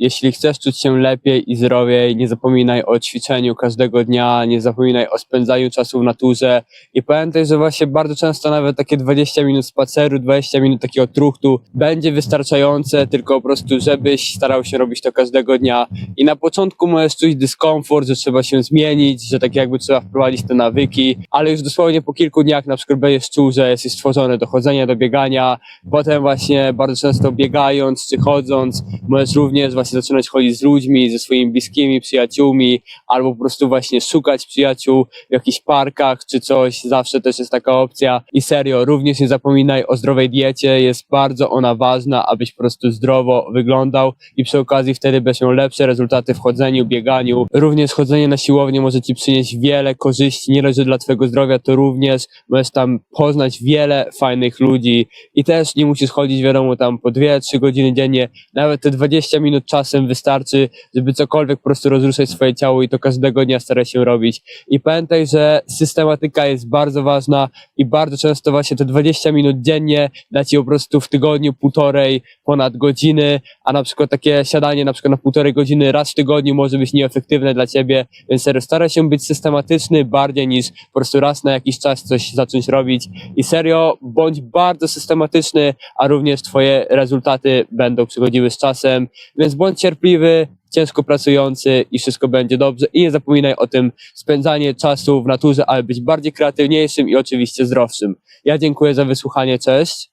jeśli chcesz czuć się lepiej i zdrowiej, nie zapominaj o ćwiczeniu każdego dnia, nie zapominaj o spędzaniu czasu w naturze. I pamiętaj, że właśnie bardzo często nawet takie 20 minut spaceru, 20 minut takiego truchtu będzie wystarczające, tylko po prostu żebyś starał się robić to każdego dnia. I na początku możesz czuć dyskomfort, że trzeba się zmienić, że tak jakby trzeba wprowadzić te nawyki, ale już dosłownie po kilku dniach na przykład będziesz czuł, że jesteś stworzony do chodzenia, do biegania, potem właśnie bardzo często biegając czy chodząc, możesz również właśnie zaczynać chodzić z ludźmi, ze swoimi bliskimi, przyjaciółmi, albo po prostu właśnie szukać przyjaciół w jakichś parkach czy coś, zawsze też jest taka opcja. I serio, również nie zapominaj o zdrowej diecie, jest bardzo ona ważna, abyś po prostu zdrowo wyglądał i przy okazji wtedy będziesz miał lepsze rezultaty w chodzeniu, bieganiu. Również chodzenie na siłownię może ci przynieść wiele korzyści, nie że dla twojego zdrowia, to również możesz tam poznać wiele fajnych ludzi. I też nie musisz chodzić, wiadomo, tam po 2-3 godziny dziennie, nawet te 20 minut czasem wystarczy, żeby cokolwiek po prostu rozruszać swoje ciało i to każdego dnia staraj się robić. I pamiętaj, że systematyka jest bardzo ważna i bardzo często właśnie te 20 minut dziennie da ci po prostu w tygodniu półtorej, ponad godziny, a na przykład takie siadanie na przykład na półtorej godziny raz w tygodniu może być nieefektywne dla ciebie, więc serio staraj się być systematyczny bardziej niż po prostu raz na jakiś czas coś zacząć robić. I serio bądź bardzo systematyczny, a również twoje rezultaty będą przychodziły z czasem, więc bądź cierpliwy, ciężko pracujący i wszystko będzie dobrze i nie zapominaj o tym spędzanie czasu w naturze, aby być bardziej kreatywniejszym i oczywiście zdrowszym. Ja dziękuję za wysłuchanie, cześć.